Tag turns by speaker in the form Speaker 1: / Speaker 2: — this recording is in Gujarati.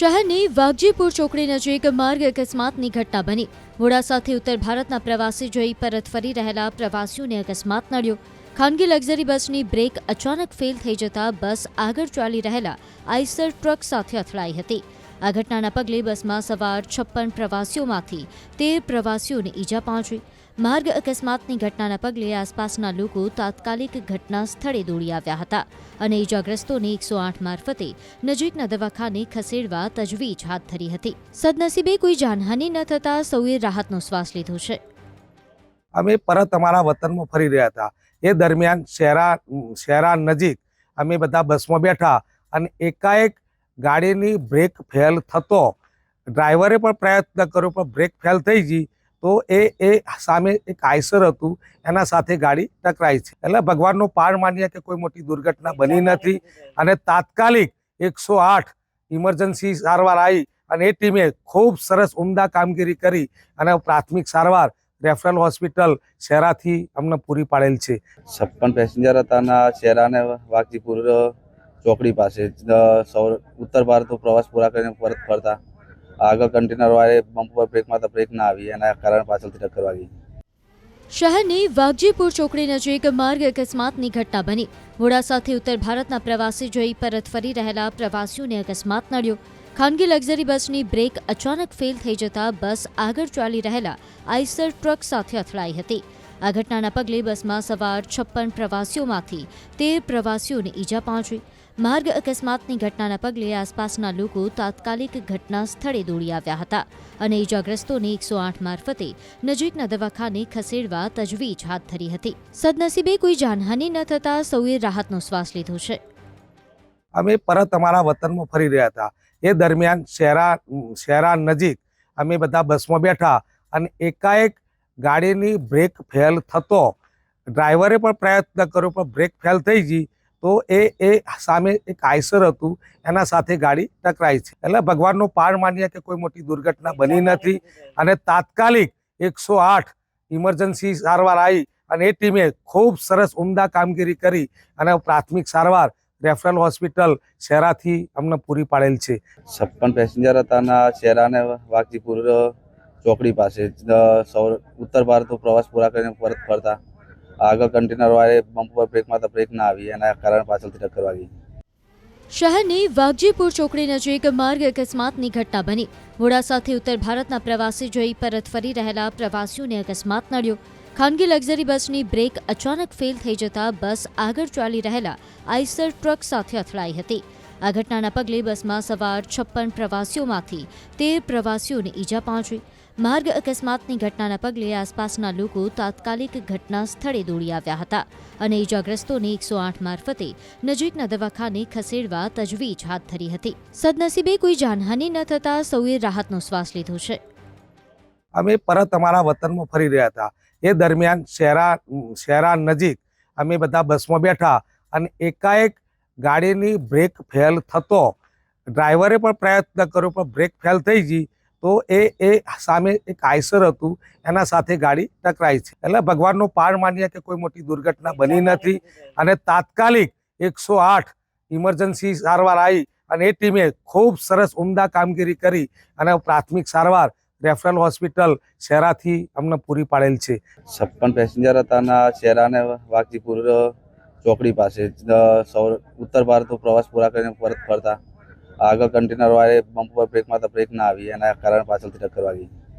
Speaker 1: શહેરની વાઘજીપુર ચોકડી નજીક માર્ગ અકસ્માતની ઘટના બની. મોડાસાથી ઉત્તર ભારતના પ્રવાસી જઈ પરત ફરી રહેલા પ્રવાસીઓને અકસ્માત નડ્યો. ખાનગી લક્ઝરી બસની બ્રેક અચાનક ફેલ થઈ જતા બસ આગળ ચાલી રહેલા આઈસર ટ્રક સાથે અથડાઈ હતી. આ ઘટનાના પગલે બસમાં સવાર છપ્પન પ્રવાસીઓમાંથી તેર પ્રવાસીઓને ઈજા પહોંચી. માર્ગ અકસ્માતની ઘટનાના પગલે આસપાસના લોકો તાત્કાલિક ઘટના સ્થળે દોડી આવ્યા હતા અને ઇજાગ્રસ્તોને એકસો આઠ મારફતે નજીકના દવાખાને ખસેડવા તજવીજ હાથ ધરી હતી. સદનસીબે કોઈ જાનહાનિ ન થતાં સૌએ રાહતનો શ્વાસ લીધો છે.
Speaker 2: અમે પરત અમારા વતનમાં ફરી રહ્યા હતા. એ દરમિયાન શહેરા શહેરા નજીક અમે બધા બસમાં બેઠા અને એકાએક ગાડીની બ્રેક ફેલ થતો. ડ્રાઈવરે પણ પ્રયત્ન કર્યો, પણ બ્રેક ફેલ થઈ ગઈ. તો એ એ સામે એક આઈસર હતું એના સાથે ગાડી ટકરાઈ છે. એટલે ભગવાનનો પાર માનીએ કે કોઈ મોટી દુર્ઘટના બની નથી. અને તાત્કાલિક એકસો આઠ ઇમરજન્સી સારવાર આવી અને એ ટીમે ખૂબ સરસ ઉમદા કામગીરી કરી અને પ્રાથમિક સારવાર રેફરલ હોસ્પિટલ શહેરાથી અમને પૂરી પાડેલ છે.
Speaker 3: છપ્પન પેસેન્જર હતા અને શેરાને વાઘજીપુર ચોકડી પાસે સૌ ઉત્તર ભારતનો પ્રવાસ પૂરા કરીને પરત ફરતા. આગળ કન્ટેનર વાળે બમ્પ પર બ્રેક મારતા બ્રેક ના આવી, એના કારણે પાછળથી ટક્કર વાગી
Speaker 1: શહેરની વાઘજીપુર ચોકડી નજીક માર્ગ અકસ્માતની ઘટના બની. મોડાસાથી ઉત્તર ભારતના પ્રવાસી જઈ પરત ફરી રહેલા પ્રવાસીઓને અકસ્માત નડ્યો. ખાનગી લક્ઝરી બસની બ્રેક અચાનક ફેલ થઈ જતા બસ આગળ ચાલી રહેલા આઈસર ટ્રક સાથે અથડાઈ હતી. આ ઘટનાના પગલે બસમાં સવાર છપ્પન પ્રવાસીઓમાંથી તેર પ્રવાસીઓને ઈજા પહોંચી. માર્ગ અકસ્માતની ઘટનાના પગલે આસપાસના લોકો તાત્કાલિક ઘટના સ્થળે દોડી આવ્યા હતા અને ઇજાગ્રસ્તોને એકસો આઠ મારફતે નજીકના દવાખાને ખસેડવા તજવીજ હાથ ધરી હતી. સદનસીબે કોઈ જાનહાનિ ન થતાં સૌએ રાહતનો શ્વાસ લીધો છે.
Speaker 2: અમે પરત અમારા વતનમાં ફરી રહ્યા હતા. એ દરમિયાન શહેરા શહેરા નજીક અમે બધા બસમાં બેઠા અને એકાએક ગાડીની બ્રેક ફેલ થતો ડ્રાઈવરે પણ પ્રયત્ન કર્યો, પણ બ્રેક ફેલ થઈ ગઈ તો એ એ સામે એક આઈસર હતું, એના સાથે ગાડી ટકરાઈ છે. એટલે ભગવાનનો પાર માનીએ કે કોઈ મોટી દુર્ઘટના બની નથી અને તાત્કાલિક એકસો આઠ ઇમરજન્સી સારવાર આવી અને એ ટીમે ખૂબ સરસ ઉમદા કામગીરી કરી અને પ્રાથમિક સારવાર રેફરલ હોસ્પિટલ શહેરાથી અમને પૂરી પાડેલ છે.
Speaker 3: છપ્પન પેસેન્જર હતા અને શેરાને વાઘજીપુર ચોકડી પાસે સૌ ઉત્તર ભારતનો પ્રવાસ પૂરા કરીને પરત ફરતા. આગળ કન્ટેનર વાળે બમ્પ પર બ્રેક મારતા બ્રેક ના આવી, એના કારણે પાછળથી ટક્કર વાગી
Speaker 1: શહેરની વાઘજીપુર ચોકડી નજીક માર્ગ અકસ્માતની ઘટના બની. મોડાસાથી ઉત્તર ભારતના પ્રવાસી જઈ પરત ફરી રહેલા પ્રવાસીઓને અકસ્માત નડ્યો. ખાનગી લક્ઝરી બસની બ્રેક અચાનક ફેલ થઈ જતા બસ આગળ ચાલી રહેલા આઈસર ટ્રક સાથે અથડાઈ હતી. આ ઘટનાના પગલે બસમાં સવાર છપ્પન પ્રવાસીઓમાંથી તેર પ્રવાસીઓને ઈજા પહોંચી. માર્ગ અકસ્માતની ઘટનાના પગલે આસપાસના લોકો તાત્કાલિક ઘટના સ્થળે દોડી આવ્યા હતા અને ઈજાગ્રસ્તોને એકસો આઠ મારફતે નજીકના દવાખાને ખસેડવા તજવીજ હાથ ધરી હતી. સદનસીબે કોઈ જાનહાનિ ન થતાં સૌએ રાહતનો શ્વાસ લીધો છે.
Speaker 2: અમે પરત અમારા વતનમાં ફરી રહ્યા હતા. એ દરમિયાન શહેરા શહેરા નજીક અમે બધા બસમાં બેઠા અને એકાએક ગાડીની બ્રેક ફેલ થતો ડ્રાઈવરે પણ પ્રયત્ન કર્યો પણ બ્રેક ફેલ થઈ ગઈ તો એ એ સામે એક આઈસર હતું એના સાથે ગાડી ટકરાઈ છે. એટલે ભગવાનનો પાર માનીએ કે કોઈ મોટી દુર્ઘટના બની નથી અને તાત્કાલિક એકસો આઠ ઇમરજન્સી સારવાર આવી અને એ ટીમે ખૂબ સરસ ઉમદા કામગીરી કરી અને પ્રાથમિક સારવાર રેફરલ હોસ્પિટલ શેરાથી અમને પૂરી પાડેલ છે.
Speaker 3: છપ્પન પેસેન્જર હતા અને શેરાને વાઘજીપુર ચોકડી પાસે. અ, સૌ ઉત્તર ભારતનો પ્રવાસ પૂરા કરીને પરત ફરતા. આગળ કન્ટેનર વાળે બમ્પ પર બ્રેક મારતા બ્રેક ના આવી એના કારણે પાછળથી ટક્કર વાગી.